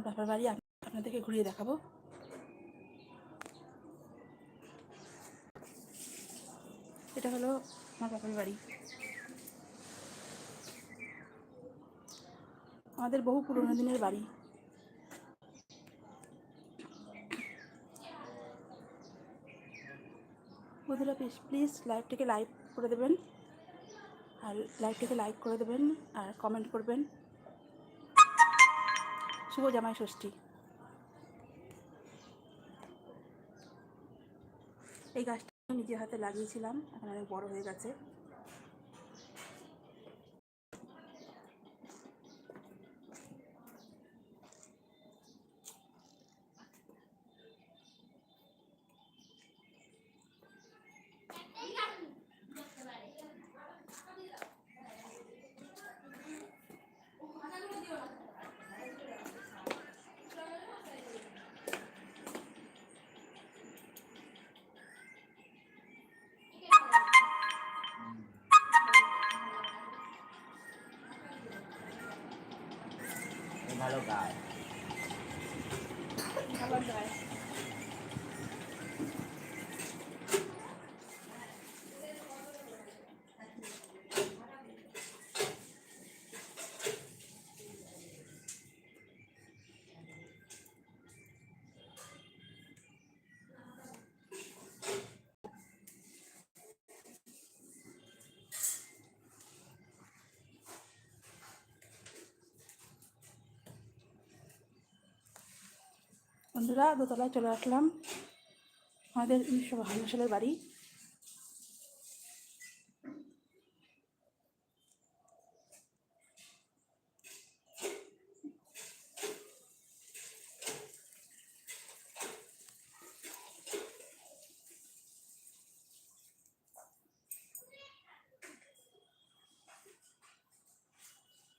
আমার বাপের বাড়ি আপ- আপনাদেরকে ঘুরিয়ে দেখাবো। এটা হলো আমার বাপের বাড়ি। আমাদের বহু পুরনো দিনের বাড়ি। বন্ধুরা প্লিজ প্লিজ লাইভটিকে লাইক করে দেবেন। আর লাইভটিকে লাইক করে দেবেন আর কমেন্ট করবেন। শুভ জামাই ষষ্ঠী। এই গাছটা নিজের হাতে লাগিয়েছিলাম এখন অনেক বড় হয়ে গেছে। ভালো কাজ বন্ধুরা, দোতলায় চলে আসলাম। আমাদের উনিশশো বাহান্ন সালের বাড়ি।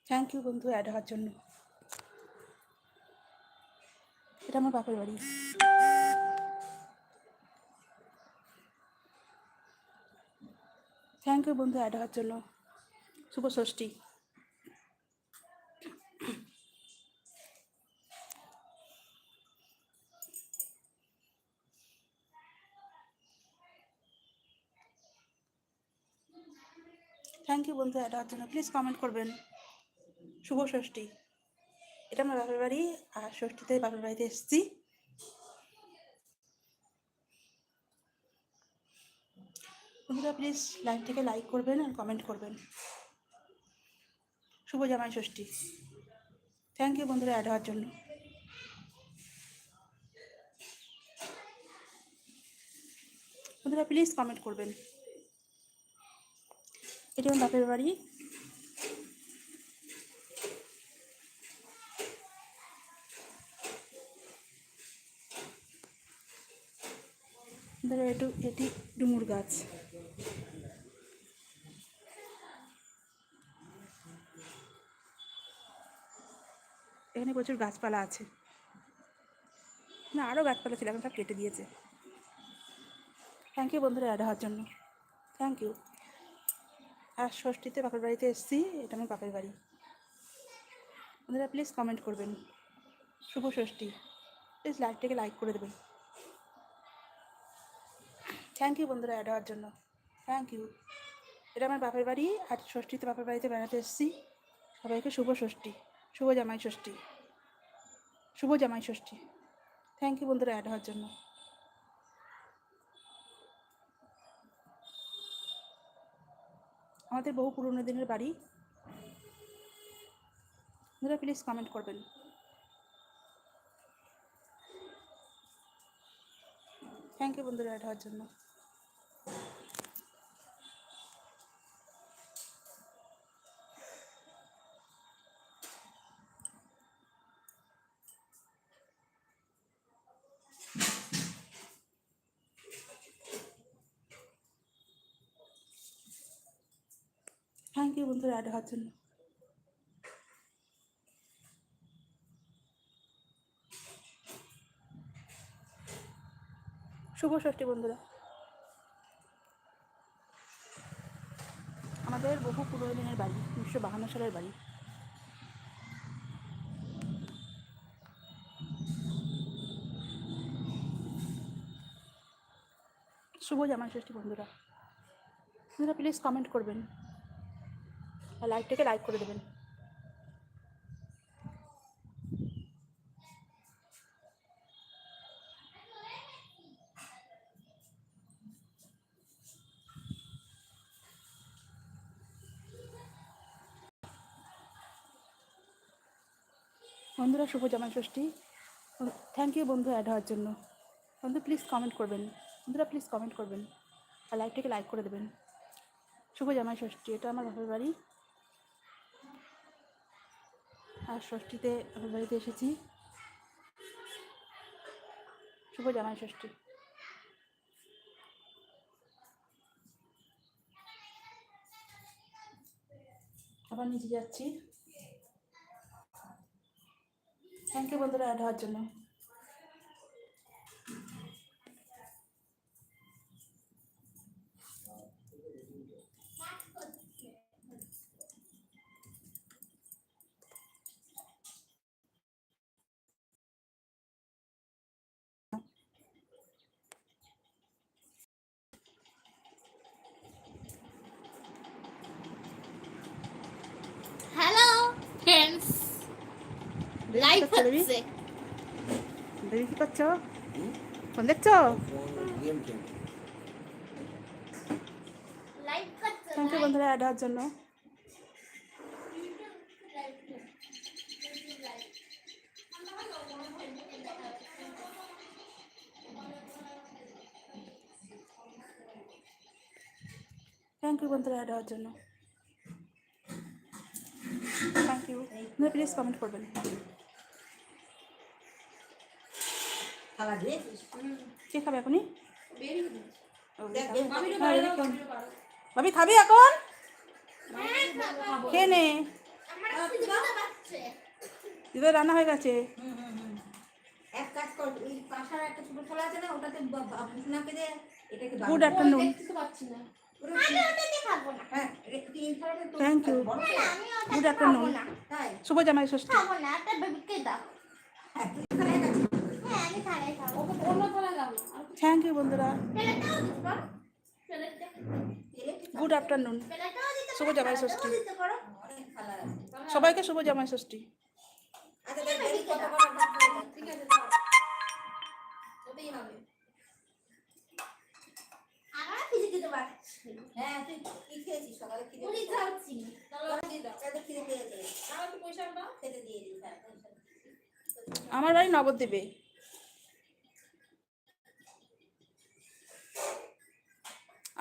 থ্যাংক ইউ বন্ধু অ্যাড হওয়ার জন্য। এটা আমার বাপের বাড়ি। থ্যাংক ইউ বন্ধু অ্যাড হওয়ার জন্য। শুভ ষষ্ঠী। থ্যাংক ইউ বন্ধু অ্যাড হওয়ার জন্য। প্লিজ কমেন্ট করবেন। শুভ ষষ্ঠী। এটা আমার বাপের বাড়ি আর ষষ্ঠীতে বাপের বাড়িতে এসেছি। বন্ধুরা প্লিজ লাইভটিকে লাইক করবেন আর কমেন্ট করবেন। শুভ জামাই ষষ্ঠী। থ্যাংক ইউ বন্ধুরা অ্যাড হওয়ার জন্য। বন্ধুরা প্লিজ কমেন্ট করবেন। এটা আমার বাপের বাড়ি। ধরো একটু এটি ডুমুর গাছ। এখানে প্রচুর গাছপালা আছে। না আরও গাছপালা ছিল, এখন সব কেটে দিয়েছে। থ্যাংক ইউ বন্ধুরা অ্যাড হওয়ার জন্য। থ্যাংক ইউ আর ষষ্ঠীতে বাপের বাড়িতে এসেছি, এটা আমার বাপের বাড়ি। বন্ধুরা প্লিজ কমেন্ট করবেন। শুভ ষষ্ঠী। প্লিজ লাইকটাকে লাইক করে দেবেন। থ্যাংক ইউ বন্ধুরা অ্যাড হওয়ার জন্য। থ্যাংক ইউ এটা আমার বাপের বাড়ি, আর ষষ্ঠীতে বাপের বাড়িতে বেড়াতে এসেছি। সবাইকে শুভ ষষ্ঠী, শুভ জামাই ষষ্ঠী, শুভ জামাই ষষ্ঠী। থ্যাংক ইউ বন্ধুরা অ্যাড হওয়ার জন্য। আমাদের বহু পুরনো দিনের বাড়ি। বন্ধুরা প্লিজ কমেন্ট করবেন। থ্যাংক ইউ বন্ধুরা অ্যাড হওয়ার জন্য। টায়ার্ড হওয়ার জন্য শুভ ষষ্ঠী, বন্ধুরা। আমাদের বহু পুরনো দিনের বাড়ি, উনিশশো বাহান্ন সালের বাড়ি। শুভ জামাই ষষ্ঠী, বন্ধুরা। আপনারা প্লিজ কমেন্ট করবেন। আর লাইকটাকে লাইক করে দেবেন। বন্ধুরা, শুভ জামাই ষষ্ঠী থ্যাংক ইউ বন্ধু অ্যাড হওয়ার জন্য। বন্ধু প্লিজ কমেন্ট করবেন। বন্ধুরা প্লিজ কমেন্ট করবেন। আর লাইকটাকে লাইক করে দেবেন। শুভ জামাই ষষ্ঠী এটা আমার বাপের বাড়ি। আর ষষ্ঠীতে আমার বাড়িতে এসেছি। শুভ জামাই ষষ্ঠী। আবার নিচে যাচ্ছি। থ্যাংক ইউ বন্ধুরা অ্যাড হওয়ার জন্য হ্যালো ফ্রেন্ডস হচ্ছে বেবি কি করছ ফোন দেখছ থ্যাংক ইউ বন্ধুরা অ্যাড হওয়ার জন্য থ্যাংক ইউ বন্ধুরা অ্যাড হওয়ার জন্য থ্যাংক ইউ প্লিজ কমেন্ট করবেন কে খাবে এখনই? হ্যাঁ। ভাবি খাবি এখন? খেয়ে নে। রান্না হয়ে গেছে। এক কাজ কর ওই পাশার একটা ছোট থালা আছে না ওটাতে ভুসনাকে দে এটাকে বাড়ি গুড। আফটারনুন। পাচ্ছি না। হ্যাঁ গুড আফটারনুন। শুভ জামাই ষষ্ঠী। থ্যাংক ইউ বন্ধুরা। গুড আফটারনুন শুভ জামাই ষষ্ঠী। সবাইকে শুভ জামাই ষষ্ঠী। আমার বাড়ি নবদ্বীপে।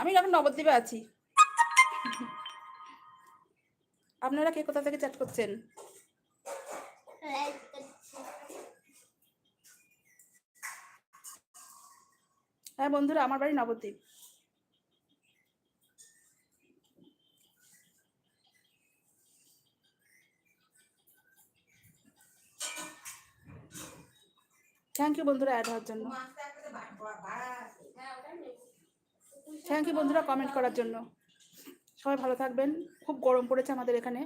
আমি এখন নবদ্বীপে আছি। আপনারা কে কোথা থেকে চ্যাট করছেন? হ্যাঁ বন্ধুরা, আমার বাড়ি নবদ্বীপ। থ্যাংক ইউ বন্ধুরা অ্যাড হওয়ার জন্য মাছটা একটা বা- বা- বাড়া আছে। হ্যাঁ ওটাই নেব থ্যাংক ইউ বন্ধুরা কমেন্ট করার জন্য। সবাই ভালো থাকবেন। খুব গরম পড়েছে আমাদের এখানে।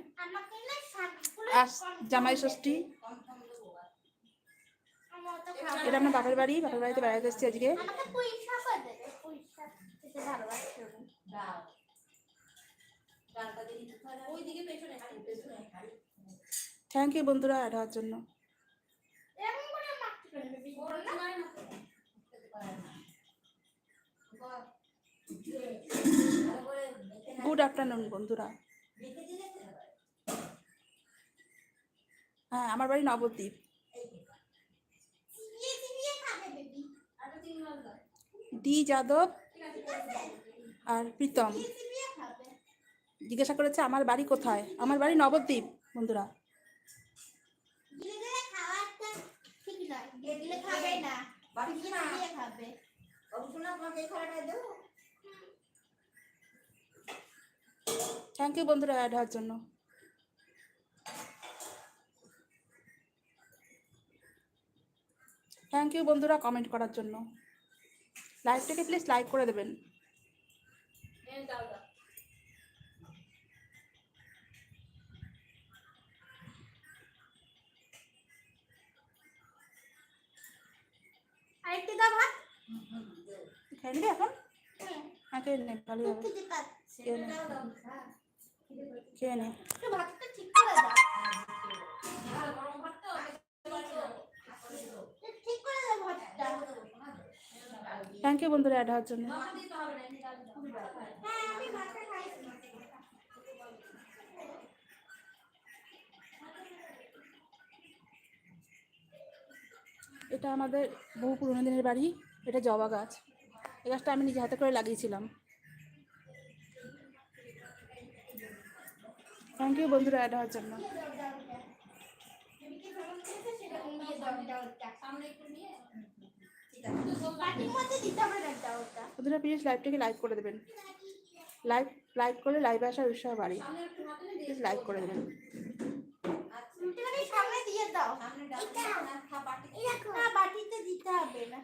জামাই ষষ্ঠী। এটা আমার বাপের বাড়ি। বাপের বাড়িতে বেড়াতে এসেছি আজকে। থ্যাংক ইউ বন্ধুরা অ্যাড হওয়ার জন্য। গুড আফটারনুন বন্ধুরা। হ্যাঁ আমার বাড়ি নবদ্বীপ ডি যাদব। আর প্রীতম জিজ্ঞাসা করেছে, আমার বাড়ি কোথায় আমার বাড়ি নবদ্বীপ, বন্ধুরা খাবে না বাড়ি চিবিয়ে না। চিবিয়ে খাবে বাবু শোনা, তোমাকে এই থালাটা দেবো? থ্যাংক ইউ বন্ধুরা অ্যাড হওয়ার জন্য। থ্যাংক ইউ বন্ধুরা কমেন্ট করার জন্য। লাইভটাকে প্লিজ লাইক করে দেবেন। আরেকটু দাও ভাত। খেয়ে নিবি এখন? হবে। কে নে থ্যাংক ইউ বন্ধুরা অ্যাড হওয়ার জন্য। এটা আমাদের বহু পুরোনো দিনের বাড়ি, এটা জবা গাছ। এই গাছটা আমি নিজে হাতে করে লাগিয়েছিলাম। থ্যাংক ইউ বন্ধুরা অ্যাড হওয়ার জন্য। বাটির দিতে হবে না ওটা বন্ধুরা প্লিজ লাইভটাকে লাইক করে দেবেন। লাইভ লাইক করলে লাইভে আসার উৎসাহ বাড়ি। প্লিজ লাইক করে দেবেন। একটুখানি সামনে দিয়ে দাও এটা দিতে হবে না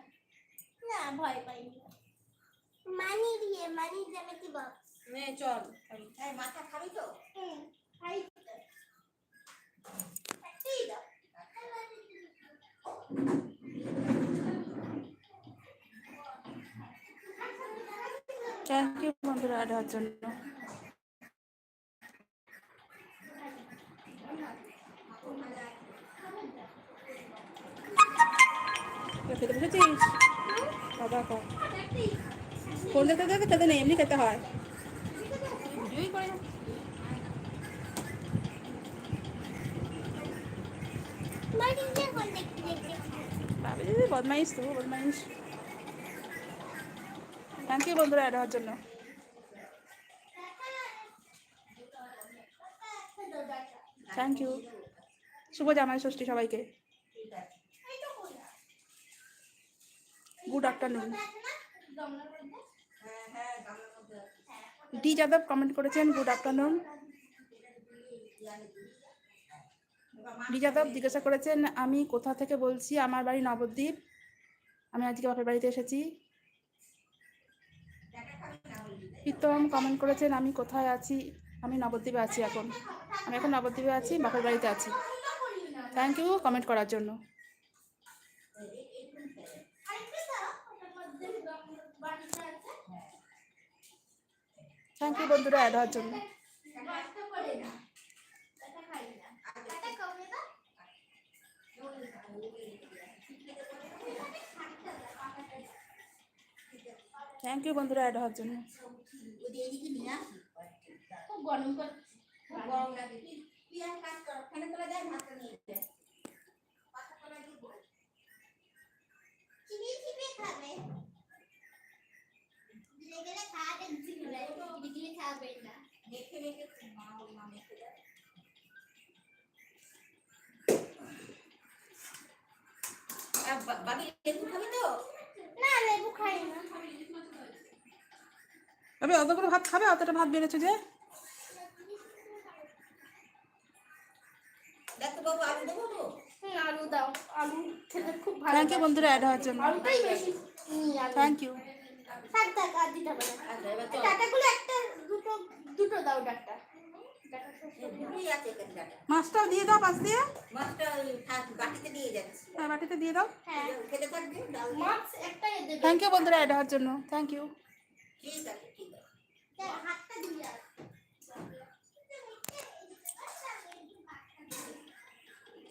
না ভয় পাই মানি দিয়ে মানি জ্যামিতি বক্স নে চল। মাথা খাবি তো? থ্যাংক ইউ বন্ধুরা হওয়ার জন্য খেতে বসেছিস বাবা কর ফোন দেখতে দেখতে খেতে নেই এমনি খেতে হয় ভিডিওই করে বদমাইশ তো, বদমাইশ। থ্যাংক ইউ বন্ধুরা হওয়ার জন্য। থ্যাংক ইউ শুভ জামাই ষষ্ঠী সবাইকে। Good afternoon. D Yadav comment করেছেন গুড আফটারনুন ডি যাদব জিজ্ঞাসা করেছেন, আমি কোথা থেকে বলছি? আমার বাড়ি নবদ্বীপ। আমি আজকে বাপের বাড়িতে এসেছি। প্রীতম কমেন্ট করেছেন, আমি কোথায় আছি? আমি নবদ্বীপে আছি এখন। আমি এখন নবদ্বীপে আছি, বাপের বাড়িতে আছি। থ্যাংক ইউ কমেন্ট করার জন্য। থ্যাংক ইউ বন্ধুরা, অ্যাড হওয়ার জন্য। থ্যাংক ইউ বন্ধুরা অ্যাড হওয়ার জন্য ওই যে এদিকে নিয়ে আসি। খুব গরম করে গরম লাগে তুই তুই এক কাজ কর ফ্যানের তলায় যাই ভাতটা নিয়ে যায় পাখার তলায় দিয়ে বস। চিবিয়ে চিবিয়ে খাবে ধীরে ধীরে খাওয়াটা চিবিয়ে চিবিয়ে খাবে না মেখে মেখে মা ওর মা মেখে দেয়। আর বা- বাবি লেবু খাবি তো? না লেবু খাই না তবে অতগুলো ভাত খাবে? অতটা ভাত বেড়েছে যে? দেখ বাবু আলু দেবো তো? আলু দাও। আলু খেতে খুব ভালো থ্যাংক ইউ বন্ধুরা অ্যাড হওয়ার জন্য। আলুটাই বেশি থ্যাংক ইউ থাক থাক আর দিতে হবে না। এবার চল ডাটাগুলো একটা দুটো দুটো দাও ডাটা। মাছটাও দিয়ে দাও পাশ দিয়ে। মাছটা বাটিতে দিয়ে যাচ্ছি। হ্যাঁ বাটিতে দিয়ে দাও। হ্যাঁ। খেতে থাকবে ডাল দিয়ে। মাছ একটাই দেবে। থ্যাংক ইউ বন্ধুরা অ্যাড হওয়ার জন্য। Thank you.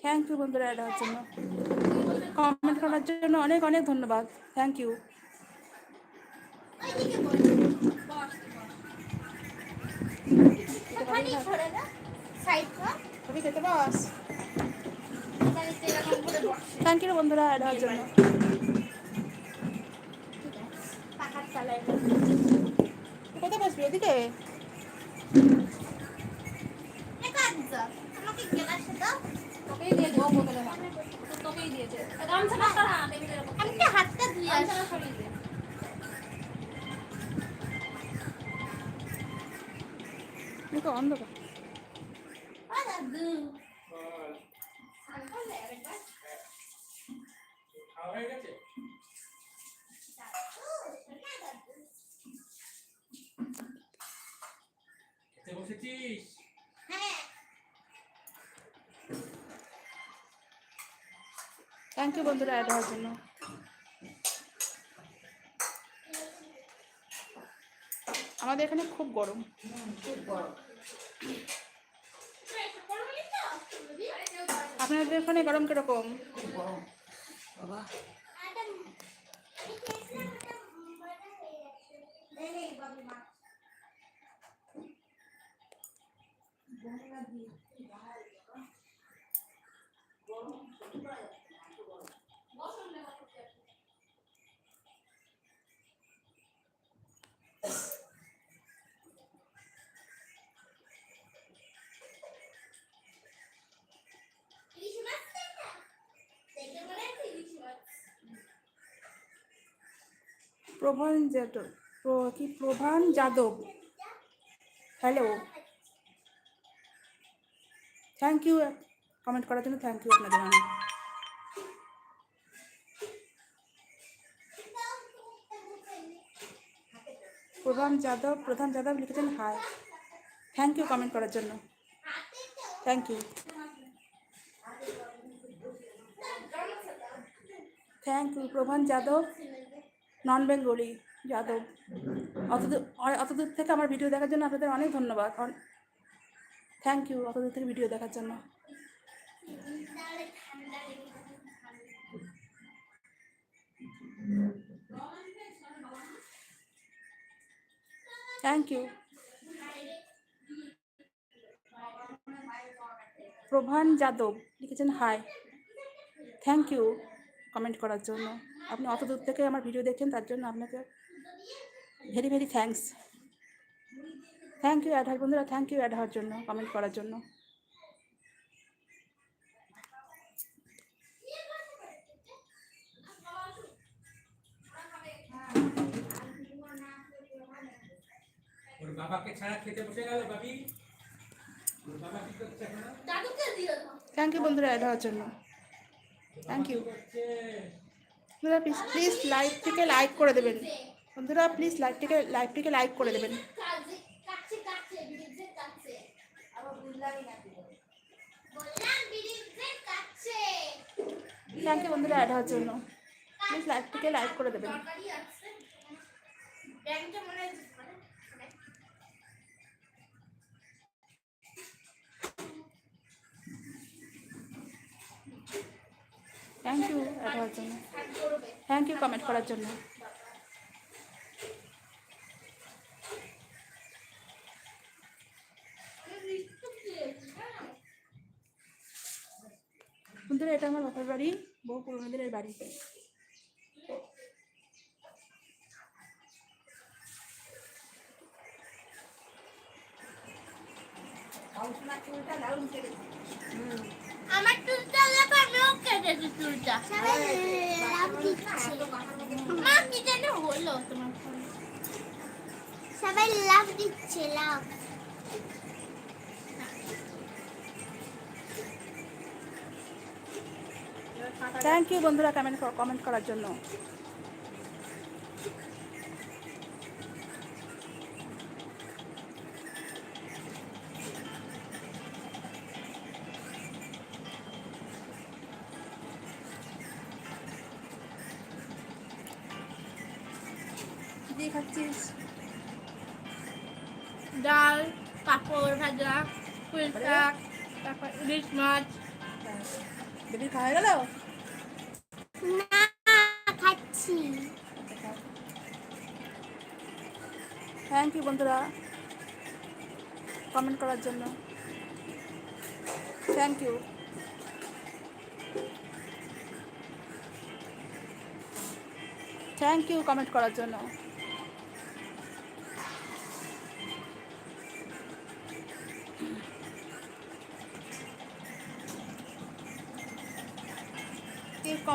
থ্যাংক ইউ বন্ধুরা অ্যাড হওয়ার জন্য। কমেন্ট করার জন্য অনেক অনেক ধন্যবাদ। থ্যাংক ইউ ওইদিকে বস। একটুখানি সাইড কর। তুমি খেতে পাস থ্যাংক ইউ বন্ধুরা অ্যাড হওয়ার জন্য। কোথায় বসবি ওদিকে এ কাজ দাও। আমাকে গ্লাসে দাও। তোকেই দিয়ে উপর আমি তো হাতটা ধুয়ে আসি। গামছাটা সরিয়ে দে তুমি তো অন্ধকার ও দাদু। দাদু, না দাদু। খেতে বসেছিস হ্যাঁ থ্যাংক ইউ বন্ধুরা অ্যাড হওয়ার জন্য। আমাদের এখানে খুব গরম। আপনাদের ওখানে গরম কীরকম? গরম প্রভান যাদব কি Prabhan Yadav? Hello thank you comment করার জন্য থ্যাংক ইউ আপনাদের অনেক। প্রধান যাদব প্রধান যাদব লিখেছেন হাই থ্যাংক ইউ কমেন্ট করার জন্য। Thank you thank you Prabhan Yadav. Non Bengali Yadav অতদূর অতদূর থেকে আমার ভিডিও দেখার জন্য আপনাদের অনেক ধন্যবাদ। থ্যাংক ইউ অতদূর থেকে ভিডিও দেখার জন্য। থ্যাংক ইউ প্রভান যাদব লিখেছেন হাই থ্যাংক ইউ কমেন্ট করার জন্য। আপনি অত দূর থেকে আমার ভিডিও দেখছেন তার জন্য আপনাকে very very thanks thank you add হয় বন্ধুরা থ্যাংক ইউ অ্যাড হওয়ার জন্য কমেন্ট করার জন্য। ওর বাবাকে ছাড়া খেতে বসে গেল বাবি। থ্যাংক ইউ বন্ধুরা অ্যাড হওয়ার জন্য থ্যাংক ইউ বন্ধুরা প্লিজ প্লিজ লাইভটিকে লাইক করে দেবেন। বন্ধুরা প্লিজ লাইভটিকে লাইভটিকে লাইক করে দেবেন। থ্যাংক ইউ বন্ধুরা অ্যাড হওয়ার জন্য। প্লিজ লাইভটিকে লাইক করে দেবেন তরকারি আছে ব্যাংকটা মনে হয় থ্যাংক ইউ হওয়ার জন্য থ্যাংক ইউ কমেন্ট করার জন্য। বন্ধুরা এটা আমার বাপের বাড়ি বহু পুরোনো দিনের বাড়ি। কাউন্সিলার চুলটা দারুণ কেটেছে। আমার চুলটা দেখো আমিও কেটেছি চুলটা। মা কি যেন হলো তোমার সবাই লাভ দিচ্ছে লাভ। থ্যাংক ইউ বন্ধুরা কমেন্ট কমেন্ট করার জন্য। ডাল পাপড় ভাজা ফুল শাক তারপর ইলিশ মাছ। বেবি খাওয়া গেল? না খাচ্ছি। থ্যাংক ইউ বন্ধুরা। কমেন্ট করার জন্য। Thank you thank you comment করার জন্য।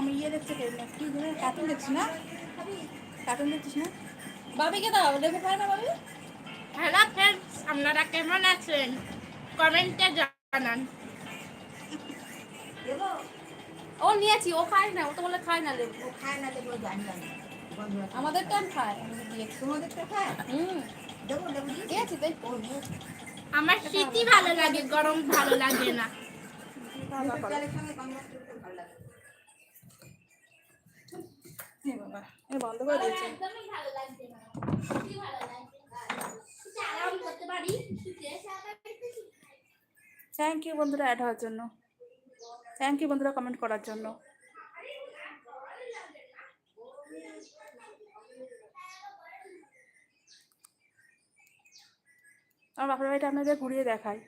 কম ইয়ে দেখছে কে না। কি ধরে কার্টুন দেখছিস না? কার্টুন দেখছিস না? বাবিকে দাও লেবু না বাবি? হ্যালো ফ্রেন্ডস আপনারা কেমন আছেন? কমেন্টে জানান। ও নিয়েছি ও খায় না ও তো বলে খায় না লেবু। ও খায় না দেবো জানি আছে। আমাদের টাইম খায়। তোমাদেরটা খায়? হুম। দেবো লেবু? দিয়েছি। তাই আমার শীতই ভালো লাগে গরম ভালো লাগে না খাওয়া দাওয়া করো। চালের সঙ্গে বাংলা চুলটা ভালো লাগে এ বন্ধ করে দিয়েছে একদমই ভালো লাগছে না। কি ভালো লাগছে আরাম করতে পারি? থ্যাংক ইউ বন্ধুরা অ্যাড হওয়ার জন্য। থ্যাংক ইউ বন্ধুরা কমেন্ট করার জন্য। আমার বাপের বাড়িটা আপনাদের ঘুরিয়ে দেখায়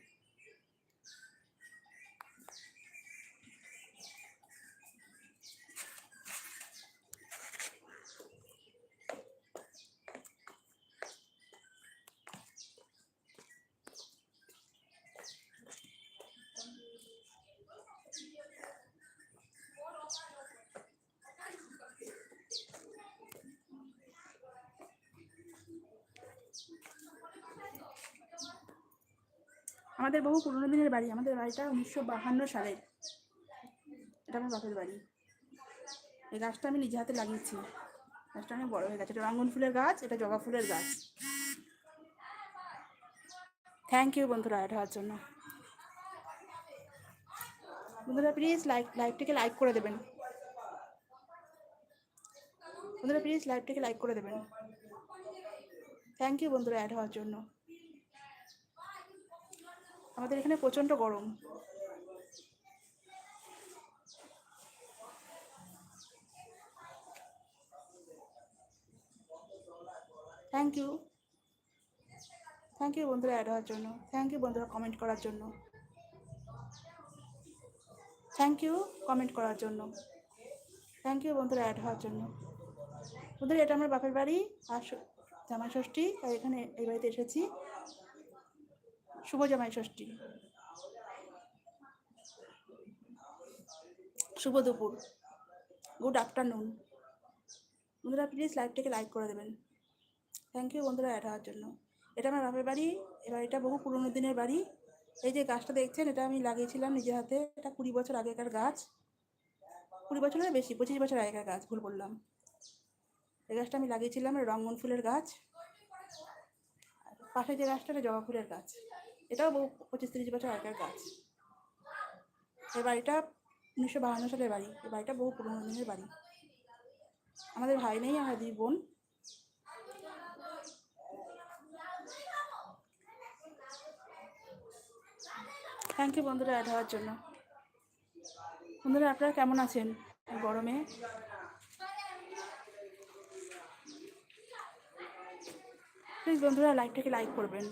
আমাদের বহু পুরোনো দিনের বাড়ি, আমাদের বাড়িটা উনিশশো বাহান্ন সালের এটা আমার বাপের বাড়ি। এই গাছটা আমি নিজে হাতে লাগিয়েছি। গাছটা অনেক বড় হয়ে গেছে। এটা রঙ্গন ফুলের গাছ, এটা জবা ফুলের গাছ। থ্যাংক ইউ বন্ধুরা এটা হওয়ার জন্য। বন্ধুরা প্লিজ লাইক লাইভটিকে লাইক করে দেবেন। বন্ধুরা প্লিজ লাইভটিকে লাইক করে দেবেন। থ্যাংক ইউ বন্ধুরা অ্যাড হওয়ার জন্য। আমাদের এখানে প্রচণ্ড গরম। থ্যাংক ইউ থ্যাংক ইউ বন্ধুরা অ্যাড হওয়ার জন্য। থ্যাংক ইউ বন্ধুরা কমেন্ট করার জন্য। থ্যাংক ইউ কমেন্ট করার জন্য। থ্যাংক ইউ বন্ধুরা অ্যাড হওয়ার জন্য। বন্ধুরা, এটা আমার বাপের বাড়ি, আর ষ- জামাই ষষ্ঠী তাই এখানে এই বাড়িতে এসেছি। শুভ জামাই ষষ্ঠী। শুভ দুপুর। গুড আফটারনুন বন্ধুরা প্লিজ লাইভটাকে লাইক করে দেবেন। থ্যাংক ইউ বন্ধুরা অ্যাড হওয়ার জন্য। এটা আমার বাপের বাড়ি এ বাড়িটা বহু পুরোনো দিনের বাড়ি। এই যে গাছটা দেখছেন, এটা আমি লাগিয়েছিলাম নিজের হাতে। এটা কুড়ি বছর আগেকার গাছ। কুড়ি বছরের বেশি, পঁচিশ বছর আগেকার গাছ, ভুল বললাম। এই গাছটা আমি লাগিয়েছিলাম এটা রঙ্গন ফুলের গাছ। পাশে যে গাছটা, এটা জবা ফুলের গাছ। এটাও বহু পঁচিশ তিরিশ বছর আগেকার গাছ এই বাড়িটা উনিশশো বাহান্ন সালের বাড়ি। এই বাড়িটা বহু পুরোনো দিনের বাড়ি। আমাদের ভাই নেই, আমরা দুই বোন। থ্যাংক ইউ বন্ধুরা অ্যাড হওয়ার জন্য। বন্ধুরা আপনারা কেমন আছেন? গরমে? প্লিজ বন্ধুরা লাইকটাকে লাইক করবেন।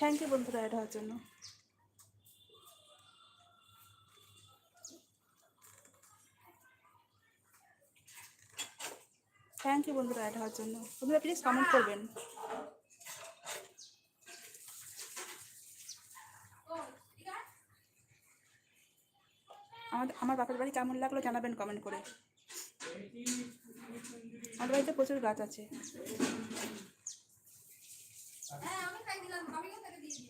থ্যাংক ইউ বন্ধুরা অ্যাড হওয়ার জন্য। থ্যাংক ইউ বন্ধুরা অ্যাড হওয়ার জন্য। বন্ধুরা প্লিজ কমেন্ট করবেন। আমাদের আমার বাপের বাড়ি কেমন লাগল জানাবেন কমেন্ট করে। আমাদের বাড়িতে প্রচুর গাছ আছে হ্যাঁ আমি খাই দিলাম আমিও তাকে দিয়ে দিয়েছি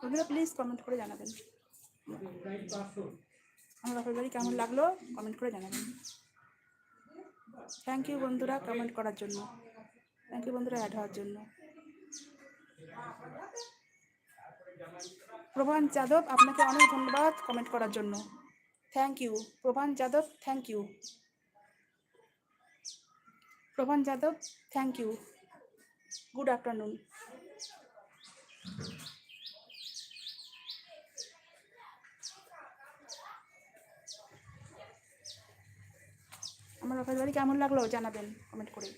বন্ধুরা প্লিজ কমেন্ট করে জানাবেন। আমার বাপের বাড়ি কেমন লাগল কমেন্ট করে জানাবেন। থ্যাংক ইউ বন্ধুরা কমেন্ট করার জন্য। থ্যাংক ইউ বন্ধুরা অ্যাড হওয়ার জন্য। প্রভান যাদব, আপনাকে অনেক ধন্যবাদ কমেন্ট করার জন্য। Thank you Prabhan Yadav thank you Prabhan Yadav thank you good afternoon আমার ব্যাপারে বাড়ি কেমন লাগল জানাবেন কমেন্ট করে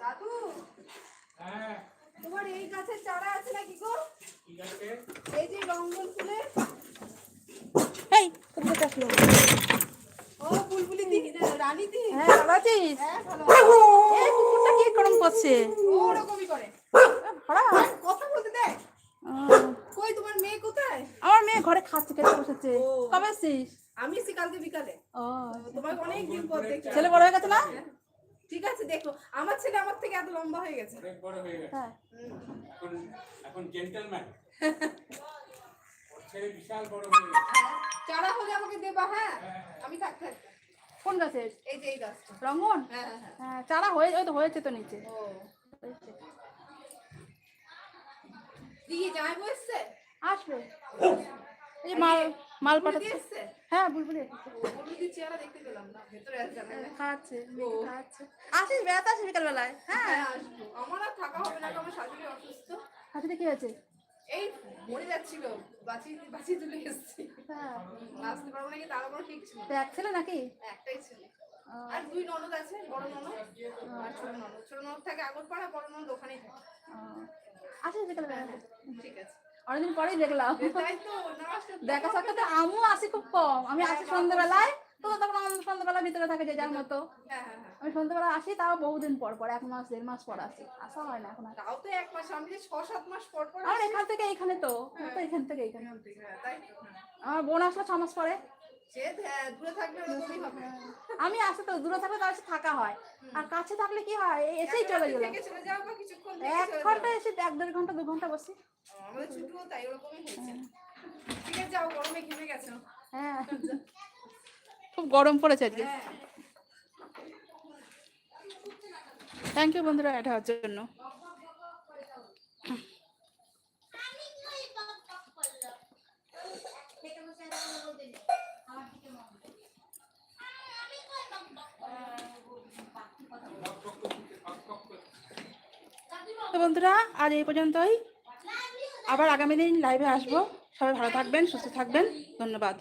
দাদু হ্যাঁ তোমার এই গাছের চারা আছে নাকি গো ঠিক আছে এই যে রঙ্গন ফুলের এই কোথায় আসলো ও বুলবুলি দি রানী দি। হ্যাঁ ভালো আছিস? হ্যাঁ ভালো এই কুকুরটা কি করম করছে? ওরকমই করে। ভাড়া। কথা বলতে দেয় কই তোমার মেয়ে কোথায়? আমার মেয়ে ঘরে খাচ্ছে খেতে বসেছে। কবে এসছিস আমি কালকে বিকালে। ও তোমাকে অনেক দিন পর দেখছি ছেলে বড় হয়ে গেছে না? ঠিক আছে দেখো আমার ছেলে আমার থেকে এত লম্বা হয়ে গেছে। অনেক বড় হয়ে গেছে। হ্যাঁ। এখন এখন জেন্টলম্যান ওর ছেলে বিশাল বড় হয়ে গেছে। চারা হলে আমাকে দেবা হ্যাঁ? আমি থাকতে থাকতে। কোন গাছের এই যে এই গাছটা। রঙ্গন? হ্যাঁ হ্যাঁ, হ্যাঁ। হ্যাঁ চারা হয়ে ওই তো হয়েছে তো নিচে। ও। দিদি জামাই বসছে? আসবে। এই মাল মাল পাঠাচ্ছে হ্যাঁ বুলবুলি বুলবুলি চেহারা দেখতে পেলাম না ভেতরে আছে খাচ্ছে খাচ্ছে। আসিস বেড়াতে আসিস বিকালবেলায়? হ্যাঁ। হ্যাঁ আসব। আমার আর থাকা হবে না আমার শাশুড়ি অসুস্থ। হাতিতে কি হয়েছে এই মরে যাচ্ছিল বাঁচি বাঁচি তুলে এসেছি। হ্যাঁ। আসতে পারব নাকি? তার উপর ঠিক ছিল এক ছেলে নাকি? একটাই ছেলে। আর দুই ননদ আছে বড় ননদ আর ছোট ননদ। ছোট ননদ থাকে আগরপাড়া বড় ননদ ওখানেই থাকে। আসিস বিকালবেলা ঠিক আছে। অনেকদিন পরেই দেখলাম। দেখা সাক্ষাৎ আমিও আসি খুব কম। আমি আসি সন্ধ্যাবেলায়। তো তখন আমি সন্ধ্যাবেলা ভিতরে থাকে যে যার মতো। হ্যাঁ হ্যাঁ হ্যাঁ আমি সন্ধ্যাবেলা আসি তাও বহুদিন পর পর এক মাস দেড় মাস পর আসি। আসা হয় না এখন আর। তাও তো এক মাস আমি যে ছ সাত মাস পর পর আমার এখান থেকে এখানে তো। এখান থেকে হ্যাঁ, হ্যাঁ। আমার বোন আসলো ছ মাস পরে। হ্যাঁ, হবে। আমি আসে তো দূরে থাকলে তার থাকা হয়। আর কাছে থাকলে কি হয়? এই এসেই চলে গেলাম। চলে যাও বা কিছুক্ষণ থেকে এক ঘণ্টা এসে এক দেড় ঘণ্টা দু ঘণ্টা বসি। গেছো। হ্যাঁ। খুব গরম পড়েছে আজকে। হ্যাঁ। থ্যাংক ইউ বন্ধুরা এটা হওয়ার জন্য। আমি কই বক বক করল খেতে বসে আছে কোনো বলতে নেই। আমার দিকে মন নেই। আমি কই বক বক করল তো বন্ধুরা, আজ এই পর্যন্তই। আবার আগামী দিন লাইভে আসব। সবাই ভালো থাকবেন, সুস্থ থাকবেন। ধন্যবাদ।